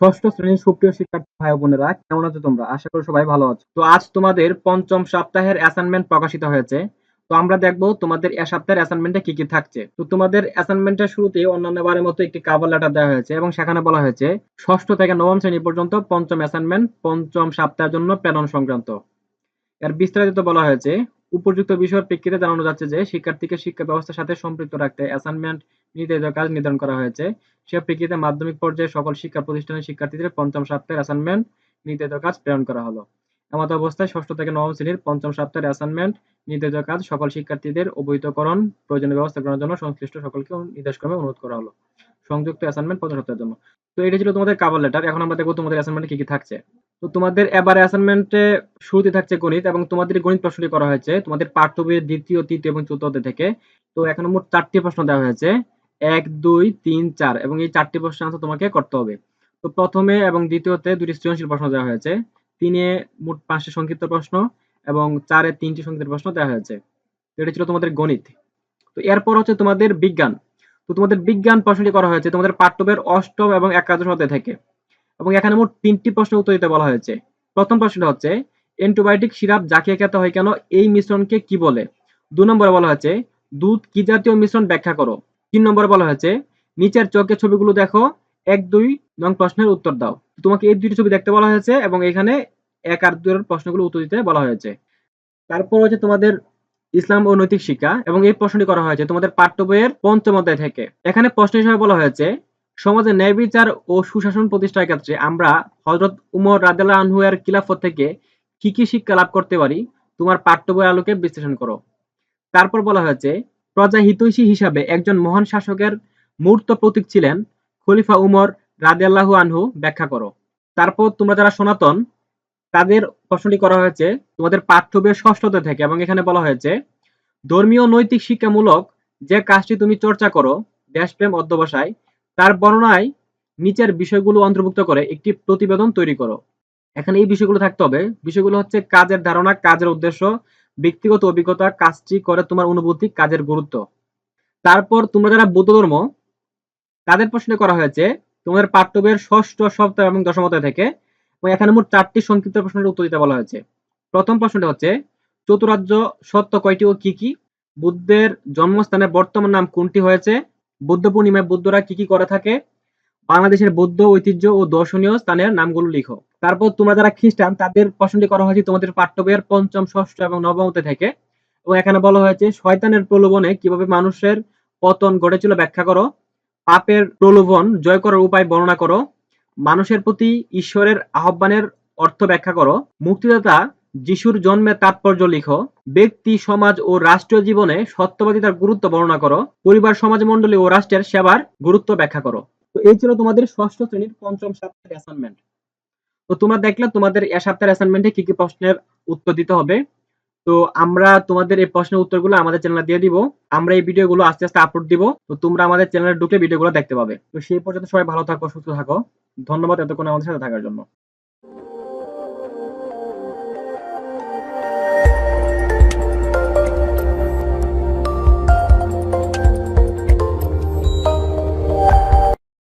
ষষ্ঠ শ্রেণির সুপ্রিয় শিক্ষার্থী ভাই বোনেরা, কেমন আছো তোমরা? আশা করি সবাই ভালো আছো। তো আজ তোমাদের পঞ্চম সপ্তাহের অ্যাসাইনমেন্ট প্রকাশিত হয়েছে। তো আমরা দেখব তোমাদের এ সপ্তাহের অ্যাসাইনমেন্টে কি কি থাকছে। তো তোমাদের অ্যাসাইনমেন্টের শুরুতে অন্যান্য বারের মতো একটি কাভার লেটার দেওয়া হয়েছে এবং সেখানে বলা হয়েছে, ষষ্ঠ থেকে নবম শ্রেণি পর্যন্ত পঞ্চম অ্যাসাইনমেন্ট পঞ্চম সপ্তাহের জন্য প্রেরণ সংক্রান্ত। এর বিস্তারিত বলা হয়েছে উপযুক্ত বিষয়ের প্রেক্ষিতে জানানো যাচ্ছে যে, শিক্ষার্থীকে শিক্ষা ব্যবস্থার সাথে সম্পৃক্ত রাখতে অ্যাসাইনমেন্ট নির্ধারিত কাজ নির্ধারণ করা হয়েছে। সে প্রেক্ষিতে মাধ্যমিক পর্যায়ে সকল শিক্ষা প্রতিষ্ঠানের শিক্ষার্থীদের পঞ্চম সপ্তাহের অ্যাসাইনমেন্ট নির্ধারিত কাজ প্রেরণ করা হলো। এমত অবস্থায় ষষ্ঠ থেকে নবম শ্রেণির পঞ্চম সপ্তাহের অ্যাসাইনমেন্ট নির্ধারিত কাজ সকল শিক্ষার্থীদের অবহিতকরণ প্রয়োজনীয় ব্যবস্থা গ্রহণের জন্য সংশ্লিষ্ট সকলকে নির্দেশক্রমে অনুরোধ করা হলো। সংযুক্ত অ্যাসাইনমেন্ট পঞ্চম সপ্তাহের জন্য। তো এটা ছিল তোমাদের কাভার লেটার এখন আমরা দেখব তোমাদের অ্যাসাইনমেন্টে কি কি থাকছে। তো তোমাদের এবার অ্যাসাইনমেন্টে শুরুতে থাকছে গণিত এবং তোমাদের গণিত প্রশ্নটি করা হয়েছে তোমাদের পাঠ্য দ্বিতীয়, তৃতীয় এবং চতুর্থ থেকে। তো এখন মোট চারটি প্রশ্ন দেওয়া হয়েছে। এক, দুই, তিন, চার এবং এই চারটি প্রশ্ন আনসার তোমাকে করতে হবে। তো প্রথমে এবং দ্বিতীয়তে দুটি সৃজনশীল প্রশ্ন দেওয়া হয়েছে। তিনে মোট পাঁচটি সংক্ষিপ্ত প্রশ্ন এবং চারে তিনটি সংক্ষিপ্ত প্রশ্ন দেওয়া হয়েছে। এটা ছিল তোমাদের গণিত। তো এরপর হচ্ছে তোমাদের বিজ্ঞান। তো তোমাদের বিজ্ঞান প্রশ্নটি করা হয়েছে, তোমাদের পাঠ্যবের অষ্টম এবং একাদশ অধ্যায় থেকে। এবং এখানে মোট তিনটি প্রশ্ন উত্তর দিতে বলা হয়েছে। প্রথম প্রশ্নটা হচ্ছে অ্যান্টিবায়োটিক সিরাপ জাকিয়ে খেতে হয় কেন, এই মিশ্রণকে কি বলে? দু নম্বরে বলা হয়েছে, দুধ কি জাতীয় মিশ্রণ ব্যাখ্যা করো? তিন নম্বরে বলা হয়েছে, নিচের চোখের ছবিগুলো দেখো, এক, দুই, নং প্রশ্নের উত্তর দাও। তোমাকে এই দুইটি ছবি দেখতে বলা হয়েছে এবং এখানে এক আর দুই প্রশ্নগুলো উত্তর দিতে বলা হয়েছে। তারপর হচ্ছে তোমাদের ইসলাম ও নৈতিক শিক্ষা এবং এই প্রশ্নটি করা হয়েছে তোমাদের পাঠ্য বইয়ের পঞ্চম অধ্যায় থেকে। এখানে প্রশ্ন হিসেবে বলা হয়েছে, সমাজে ন্যায় বিচার ও সুশাসন প্রতিষ্ঠার ক্ষেত্রে আমরা হজরত উমর রাদেলা আনহুয়ের খিলাফত থেকে কি কি শিক্ষা লাভ করতে পারি, তোমার পাঠ্য বই আলোকে বিশ্লেষণ করো। তারপর বলা হয়েছে প্রজা হিতৈষী হিসাবে একজন মহান শাসকের মূর্ত প্রতীক ছিলেন খলিফা উমর রাদিয়াল্লাহু আনহু। ব্যাখ্যা করো। তারপর তোমরা যারা সনাতন তাদের প্রশ্নটি করা হয়েছে, তোমাদের পাঠ্য বইয়ের ষষ্ঠ থেকে, এবং এখানে বলা হয়েছে, ধর্মীয় নৈতিক শিক্ষামূলক যে কাজটি তুমি চর্চা করো, দেশপ্রেম অধ্যবসায়, তার বর্ণনায় নিচের বিষয়গুলো অন্তর্ভুক্ত করে একটি প্রতিবেদন তৈরি করো। এখানে এই বিষয়গুলো থাকতে হবে। বিষয়গুলো হচ্ছে কাজের ধারণা, কাজের উদ্দেশ্য, ব্যক্তিগত অভিজ্ঞতা, কাজটি করে তোমার অনুভূতি, কাজের গুরুত্ব। তারপর তোমরা যারা বৌদ্ধ ধর্ম, তাদের প্রশ্নে করা হয়েছে, তোমাদের পাঠ্যবের ষষ্ঠ সপ্তাহ এবং দশম অধ্যায় থেকে এখানে মোট চারটি সংক্ষিপ্ত প্রশ্নের উত্তর দিতে বলা হয়েছে। প্রথম প্রশ্নটি হচ্ছে, চতুরাজ্য সত্য কয়টি ও কি কি? বুদ্ধের জন্মস্থানের বর্তমান নাম কোনটি হয়েছে? বুদ্ধ পূর্ণিমায় বুদ্ধরা কি কি করে থাকে? বাংলাদেশের বৌদ্ধ ঐতিহ্য ও দর্শনীয় স্থানের নামগুলো লিখো। তারপর তোমরা যারা খ্রিস্টান, তাদের প্রশ্নটি করা হয়েছে তোমাদের পাঠ্য বইয়ের পঞ্চম, ষষ্ঠ এবং নবমতে থেকে। এবং এখানে বলা হয়েছে, শয়তানের প্রলোভনে কীভাবে মানুষের পতন ঘটেছিল ব্যাখ্যা করো। পাপের প্রলোভন জয় করার উপায় বর্ণনা করো। মানুষের প্রতি ঈশ্বরের আহ্বানের অর্থ ব্যাখ্যা করো। মুক্তিদাতা যিশুর জন্মের তাৎপর্য লিখো। ব্যক্তি, সমাজ ও রাষ্ট্রীয় জীবনে সত্যবাদিতার গুরুত্ব বর্ণনা করো। পরিবার, সমাজ, মণ্ডলী ও রাষ্ট্রের সেবার গুরুত্ব ব্যাখ্যা করো। তো এই ছিল তোমাদের ষষ্ঠ শ্রেণির পঞ্চম সপ্তাহের অ্যাসাইনমেন্ট তো তোমরা দেখলে তোমাদের এ সপ্তাহের অ্যাসাইনমেন্টে কি কি প্রশ্নের উত্তর দিতে হবে। তো আমরা তোমাদের এই প্রশ্নের উত্তরগুলো আমাদের চ্যানেলে দিয়ে দিব। আমরা এই ভিডিওগুলো আস্তে আস্তে আপলোড দিব। তো তোমরা আমাদের চ্যানেলে ঢুকে ভিডিওগুলো দেখতে পাবে। তো সেই পর্যন্ত সবাই ভালো থাকো, সুস্থ থাকো। ধন্যবাদ এতক্ষণ আমাদের সাথে থাকার জন্য।